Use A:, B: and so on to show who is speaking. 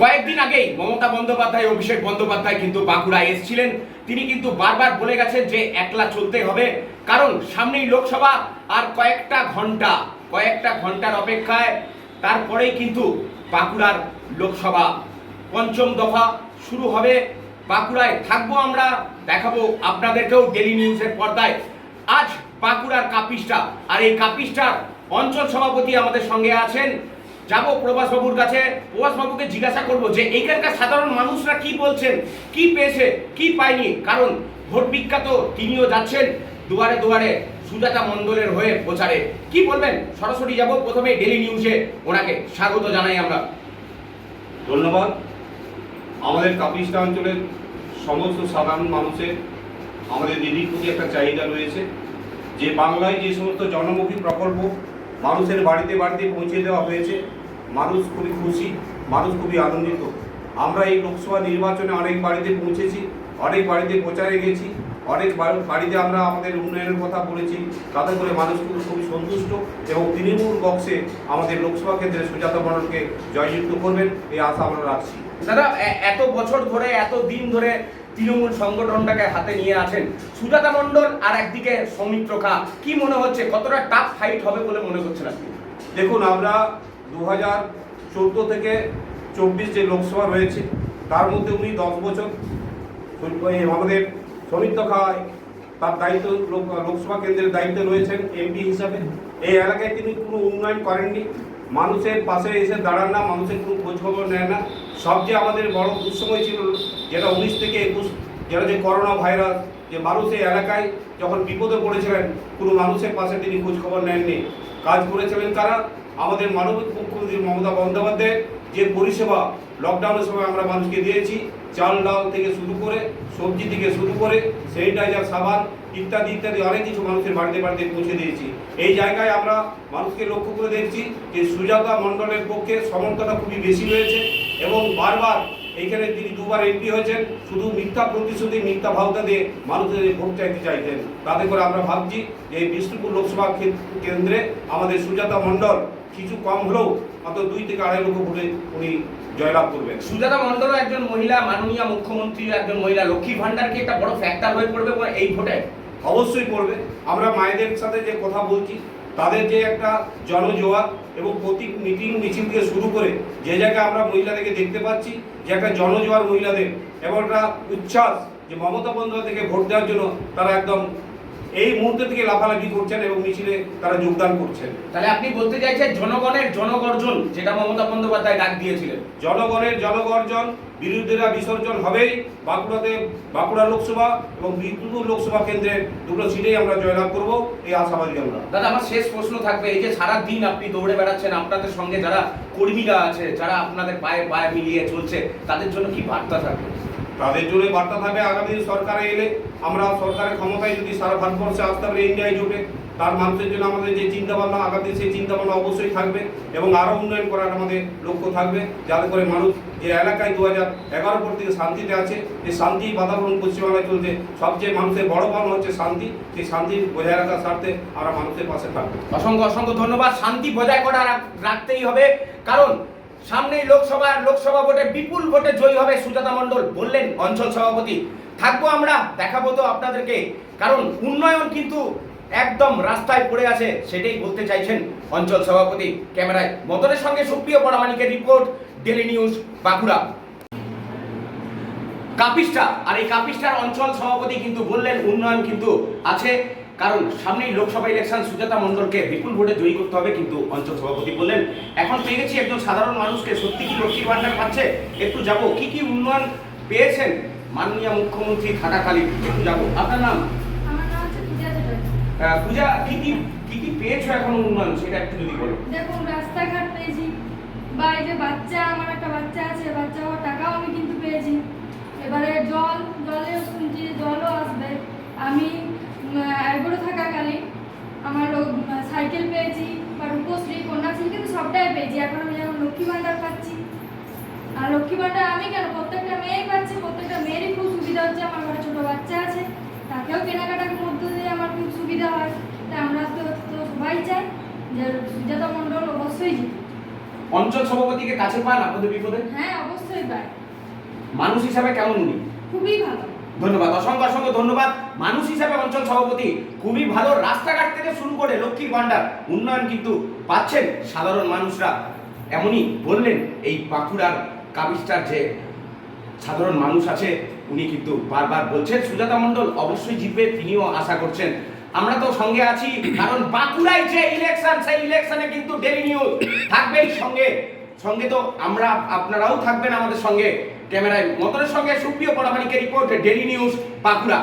A: কয়েকদিন আগেই মমতা বন্দ্যোপাধ্যায়, অভিষেক বন্দ্যোপাধ্যায় কিন্তু বাঁকুড়ায় এসেছিলেন। তিনি কিন্তু বারবার বলে গেছেন যে একলা চলতে হবে। কারণ সামনেই লোকসভা আর কয়েকটা ঘণ্টা, কয়েকটা ঘণ্টার অপেক্ষায়। তারপরেই কিন্তু বাঁকুড়ার লোকসভা পঞ্চম দফা শুরু হবে। বাঁকুড়ায় থাকব আমরা, দেখাবো আপনাদেরকেও ডেলি নিউজের পর্দায়। আজ বাঁকুড়ার কাপিসটা আর এই কাপিসটার অঞ্চল সভাপতি আমাদের সঙ্গে আছেন। যাব প্রভাস বাবুর কাছে। প্রভাস বাবুকে জিজ্ঞাসা করব যে, এইখানকার সাধারণ মানুষরা কি বলছেন? কি পেয়েছে? কি পায়নি? কারণ ভোট বিখ্যাত তিনিও যাচ্ছেন দুয়ারে দুয়ারে সুজাতা মণ্ডলের হয়ে প্রচারে। কি বলবেন? সরাসরি যাব প্রথমে ডেলি নিউজে ওনাকে স্বাগত জানাই আমরা।
B: ধন্যবাদ। আমাদের কাপিস্টা অঞ্চলের সমস্ত সাধারণ মানুষের আমাদের দিদির প্রতি একটা চাহিদা রয়েছে। যে বাংলায় যে সমস্ত জনমুখী প্রকল্প মানুষের বাড়িতে বাড়িতে পৌঁছে দেওয়া হয়েছে। মানুষ খুবই খুশি, মানুষ খুবই আনন্দিত। আমরা এই লোকসভা নির্বাচনে অনেক বাড়িতে পৌঁছেছি, অনেক বাড়িতে প্রচারে গেছি, অনেক বাড়িতে আমরা আমাদের উন্নয়নের কথা বলেছি। তাতে করে মানুষ খুব খুবই সন্তুষ্ট এবং তৃণমূল বক্সে আমাদের লোকসভা কেন্দ্রে সুজাতা মণ্ডলকে জয়যুক্ত করবেন, এই আশা আমরা রাখছি।
A: দাদা এত বছর ধরে, এত দিন ধরে তৃণমূল সংগঠনটাকে হাতে নিয়ে আছেন সুজাতা মণ্ডল আর একদিকে সৌমিত্র খা। কি মনে হচ্ছে? কতটা টাফ ফাইট হবে বলে মনে করছেন আপনি?
B: দেখুন, আমরা দু হাজার চোদ্দ থেকে চব্বিশ যে লোকসভা রয়েছে, তার মধ্যে উনি দশ বছর আমাদের সমিত্র খাওয়ায় তার দায়িত্ব লোক- লোকসভা কেন্দ্রের দায়িত্ব রয়েছেন এমপি হিসাবে। এই এলাকায় তিনি কোনো উন্নয়ন করেননি। মানুষের পাশে এসে দাঁড়ান না, মানুষের কোনো খোঁজখবর নেয় না। সবচেয়ে আমাদের বড় দুঃসময় ছিল, যেটা উনিশ থেকে একুশ, যেটা যে করোনা ভাইরাস, যে মানুষের এলাকায় যখন বিপদে পড়েছিলেন, কোনো মানুষের পাশে তিনি খোঁজখবর নেননি। কাজ করেছিলেন কারা? আমাদের মানবিক মুখ্যমন্ত্রী মমতা বন্দ্যোপাধ্যায়ের যে পরিষেবা লকডাউনের সময় আমরা মানুষকে দিয়েছি, চাল, ডাল থেকে শুরু করে, সবজি থেকে শুরু করে স্যানিটাইজার সাবান ইত্যাদি ইত্যাদি অনেক কিছু মানুষের বাড়িতে বাড়িতে পৌঁছে দিয়েছি। এই জায়গায় আমরা মানুষকে লক্ষ্য করে দেখছি যে সুজাতা মণ্ডলের পক্ষে সমর্থনটা খুবই বেশি রয়েছে। এবং বারবার এইখানে তিনি দুবার এমপি হয়েছেন শুধু মিথ্যা প্রতিশ্রুতি মিথ্যা ভাবনা দিয়ে মানুষের ভোট চাইতে চাইতেন তাতে করে আমরা ভাবছি যে এই বিষ্ণুপুর লোকসভা কেন্দ্রে আমাদের সুজাতা মণ্ডল কিছু কম হলেও মাত্র দুই থেকে আড়াই লক্ষ ভোটে উনি জয়লাভ করবেন।
A: সুজাতা মণ্ডলও একজন মহিলা মাননীয় মুখ্যমন্ত্রী একজন মহিলা। লক্ষ্মী ভান্ডার কি একটা বড় ফ্যাক্টর হয়ে পড়বে এই ভোটে?
B: অবশ্যই পড়বে। আমরা মায়েদের সাথে যে কথা বলছি তাদের যে একটা জনজোয়ার এবং প্রতি মিটিং মিছিল থেকে শুরু করে যে জায়গায় আমরা মহিলাদেরকে দেখতে পাচ্ছি, যে একটা জনজোয়ার মহিলাদের এবং একটা উচ্ছ্বাস যে মমতা বন্দ্যোপাধ্যায়কে ভোট দেওয়ার জন্য তারা একদম এই মুহূর্তে থেকে লাফালাফি করছেন এবং মিছিলে তারা যোগদান করছেন।
A: তাহলে আপনি বলতে চাইছেন জনগণের জনগর্জন যেটা মমতা বন্দ্যোপাধ্যায় ডাক দিয়েছিলেন।
B: জনগণের জনগর্জন বিরোধীরা বিসর্জন হবেই। বাঁকুড়াতে বাঁকুড়া লোকসভা এবং বিষ্ণুপুর লোকসভা কেন্দ্রের দুটো সিটেই আমরা জয়লাভ করব। এই আশাবাদী আমরা।
A: দাদা আমার শেষ প্রশ্ন থাকবে এই যে সারা দিন আপনি দৌড়ে বেড়াচ্ছেন আপনাদের সঙ্গে যারা কর্মীরা আছে যারা আপনাদের পায়ে পায়ে মিলিয়ে চলছে তাদের জন্য কি বার্তা থাকবে?
B: তাদের জন্য বার্তা থাকবে, আগামী সরকারে এলে আমরা সরকারের ক্ষমতায় যদি সারা ভারতবর্ষে আসতে পারি ইন্ডিয়ায় জোটে, তার মানুষের জন্য আমাদের যে চিন্তা ভাবনা আগামী সেই চিন্তা ভাবনা অবশ্যই থাকবে এবং আরও উন্নয়ন করার আমাদের লক্ষ্য থাকবে, যাতে করে মানুষ যে এলাকায় দু হাজার এগারো পর থেকে শান্তিতে আছে, যে শান্তি বাতাবরণ পশ্চিমবাংলায় চলছে, সবচেয়ে মানুষের বড় পাওনা হচ্ছে শান্তি, সেই শান্তি বজায় রাখার স্বার্থে আমরা মানুষের পাশে থাকব।
A: অসংখ্য অসংখ্য ধন্যবাদ, শান্তি বজায় করা রাখতেই হবে, কারণ সামনেই লোকসভা লোকসভা ভোটে বিপুল ভোটে জয়ী হবে সুজাতা মণ্ডল বললেন অঞ্চল সভাপতি। থাকব আমরা, দেখাবো তো আপনাদেরকে। কারণ উন্নয়ন কিন্তু একদম রাস্তায় পড়ে আছে, সেটাই বলতে চাইছেন অঞ্চল সভাপতি। ক্যামেরায় মদনের সঙ্গে সুপ্রিয় পরামানিকের report daily news Bankura. Kapista আর এই কাপিস্টার অঞ্চল সভাপতি কিন্তু বললেন উন্নয়ন কিন্তু আছে। কারণ সামনেই লোকসভা ইলেকশন সুজাতা মণ্ডলকে বিপুল ভোটে জয়ী করতে হবে কিন্তু অঞ্চল সভাপতি বললেন এখন পেয়ে গেছি একজন সাধারণ মানুষকে সত্যি কি লক্ষ্মীর ভান্ডার পাচ্ছে? একটু যাব। কি কি উন্নয়ন পেয়েছেন মাননীয় মুখ্যমন্ত্রী থাকাকালীন একটু যাব। আপনার নাম?
C: পূজা
A: কি কি কি কি পেয়েছ এখন উন্নয়ন? সেটা একটু যদি বলো।
C: দেখুন রাস্তাঘাট পেয়েছি বা এই যে বাচ্চা আমার একটা বাচ্চা আছে বাচ্চা হওয়ার টাকাও আমি কিন্তু পেয়েছি। সাইকেল পেয়েছি বা রূপশ্রী কন্যাশ্রী কিন্তু সবটাই পেয়েছি। এখন আমি যেমন লক্ষ্মী ভাণ্ডার পাচ্ছি। আর লক্ষ্মী ভাণ্ডার আমি কেন? প্রত্যেকটা মেয়েই পাচ্ছি প্রত্যেকটা মেয়েরই খুব সুবিধা হচ্ছে। আমার ঘরে ছোটো বাচ্চা আছে তাকেও কেনাকাটার মধ্যে দিয়ে আমার খুব সুবিধা হয়। তাই আমরা তো তো সবাই চাই যে সুজাতা মণ্ডল অবশ্যই জিতবে
A: অঞ্চল সভাপতিকে কাছে পান আপনাদের বিপদে?
C: হ্যাঁ অবশ্যই পায়।
A: মানুষ হিসাবে কেমন উনি?
C: খুবই ভালো।
A: ধন্যবাদ, অসংখ্য অসংখ্য ধন্যবাদ। মানুষ হিসাবে অঞ্চল সভাপতি, খুবই ভালো রাস্তাঘাট থেকে শুরু করে লক্ষ্মীর ভাণ্ডার, উন্নয়ন কিন্তু পাচ্ছেন সাধারণ মানুষরা। এমনই বললেন এই বাঁকুড়ার কাবিস্টার যে সাধারণ মানুষ আছে, উনি কিন্তু বারবার বলছেন, সুজাতা মণ্ডল অবশ্যই জিতবে, তিনিও আশা করছেন। আমরা তো সঙ্গে আছি, কারণ বাঁকুড়ায় যে ইলেকশন সেই ইলেকশনে কিন্তু ডেলি নিউজ থাকবেই সঙ্গে। সঙ্গে তো আমরা, আপনারাও থাকবেন আমাদের সঙ্গে। ক্যামেরায় মতনের সঙ্গে সুপ্রিয় পরামানিকের রিপোর্ট ডেলি নিউজ বাঁকুড়া।